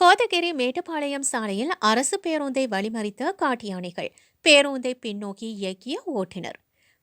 கோதகிரி மேட்டுப்பாளையம் சாலையில் அரசு பேருந்தை வழிமறித்த காட்டு யானைகள் பேருந்தை பின்னோக்கி இயக்கிய ஓட்டுநர்.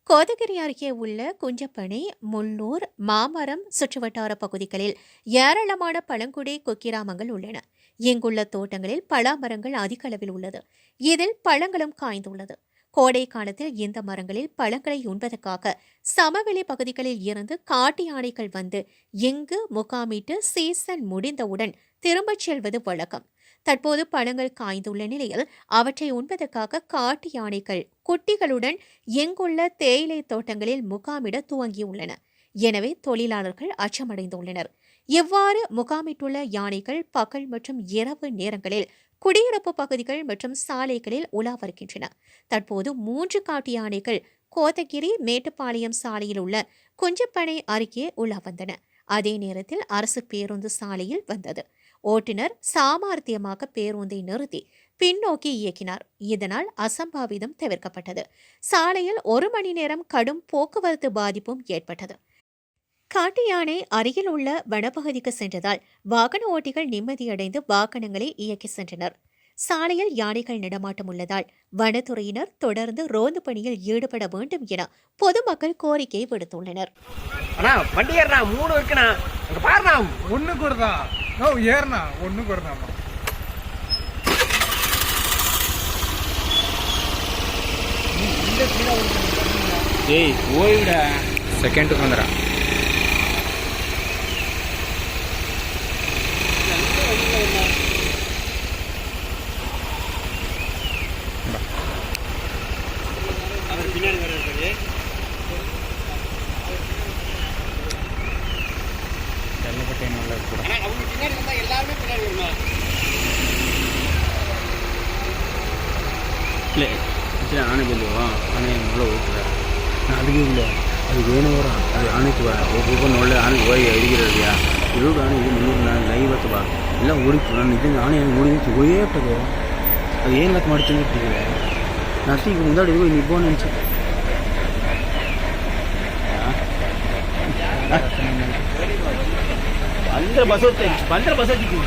கோதகிரி அருகே உள்ள குஞ்சப்பனை முன்னூர் மாமரம் சுற்றுவட்டார பகுதிகளில் ஏராளமான பழங்குடி குக்கிராமங்கள் உள்ளன. இங்குள்ள தோட்டங்களில் பலா மரங்கள் அதிக அளவில் உள்ளது. இதில் பழங்களும் காய்ந்துள்ளது. கோடை காலத்தில் இந்த மரங்களில் பழங்களை உண்பதற்காக சமவெளி பகுதிகளில் இருந்து காட்டு யானைகள் வந்து இங்கு முகாமிட்டு சீசன் முடிந்தவுடன் திரும்பச் செல்வது வழக்கம். தற்போது பழங்கள் காய்ந்துள்ள நிலையில் அவற்றை உண்பதற்காக காட்டு யானைகள் குட்டிகளுடன் எங்குள்ள தேயிலை தோட்டங்களில் முகாமிட துவங்கியுள்ளன. எனவே தொழிலாளர்கள் அச்சமடைந்துள்ளனர். இவ்வாறு முகாமிட்டுள்ள யானைகள் பகல் மற்றும் இரவு நேரங்களில் குடியிருப்பு பகுதிகள் மற்றும் சாலைகளில் உலா வருகின்றன. தற்போது மூன்று காட்டு யானைகள் கோத்தகிரி மேட்டுப்பாளையம் சாலையில் உள்ள குஞ்சப்பனை அருகே உலா வந்தன. அதே நேரத்தில் அரசு பேருந்து சாலையில் வந்தது. ஓட்டுநர் சாமர்த்தியமாக பேருந்தை நிறுத்தி பின்னோக்கி இயக்கினார். இதனால் அசம்பாவிதம் தவிர்க்கப்பட்டது. சாலையில் ஒரு மணி நேரம் கடும் போக்குவரத்து பாதிப்பும் ஏற்பட்டது. காட்டு யானை அருகில் உள்ள வனப்பகுதிக்கு சென்றதால் வாகன ஓட்டிகள் நிம்மதியடைந்து வாகனங்களை இயக்கி சென்றனர். சாலையில் யானைகள் நடமாட்டம் உள்ளதால் வனத்துறையினர் தொடர்ந்து ரோந்து பணியில் ஈடுபட வேண்டும் என பொதுமக்கள் கோரிக்கை விடுத்துள்ளனர். அண்ணா வண்டி ஏறண்ணா மூணு இருக்குண்ணா. அங்க பாருண்ணா. ஒண்ணுக்கு ஒரு தான் நோ ஏறுண்ணா. ஒண்ணுக்கு ஒரு தான் ஏய் ஓய்விடா. செகண்டுக்கு வந்துடா. இல்லை சரி ஆணை ಬಂದುವಾ ಆನೆ ಮೊಳ ಹೋಗ್ತದೆ ಅದಕ್ಕೆ ಇಲ್ಲ ಅದು ಏನು ವರ ಅದು ಆನೆಗೆ ಬಾ ಒಬ್ಬೊಬ್ಬನ ಒಳ್ಳೆ ಆನೆ ಹೋಗಿ ಅಡಿಗಿರಲಿಯಾ ಇರೋದು ಆನೆ ಇದು ಮುನ್ನೂರು ನಾನು ಐವತ್ತು ಬಾ ಎಲ್ಲ ಓಡಿತ್ತು ನಾನು ಇದನ್ನು ಆನೆ ಓಡಿ ಹೋಯೇ ಬಿಟ್ಟದೆ ಅದು ಏನು ಲಕ್ ಮಾಡ್ತೀನಿ ಇಟ್ಟಿದೆ ನರ್ಸಿ ಈಗ ಮುಂದಾಡಿ ಇರುವ ನಿಬ್ಬೋ ನೆನ್ಸು ಬಂದ್ರೆ ಬಸ್ ಹೋಗ್ತೇನೆ ಬಂದ್ರೆ ಬಸ್ ಹೋಗ್ತೀನಿ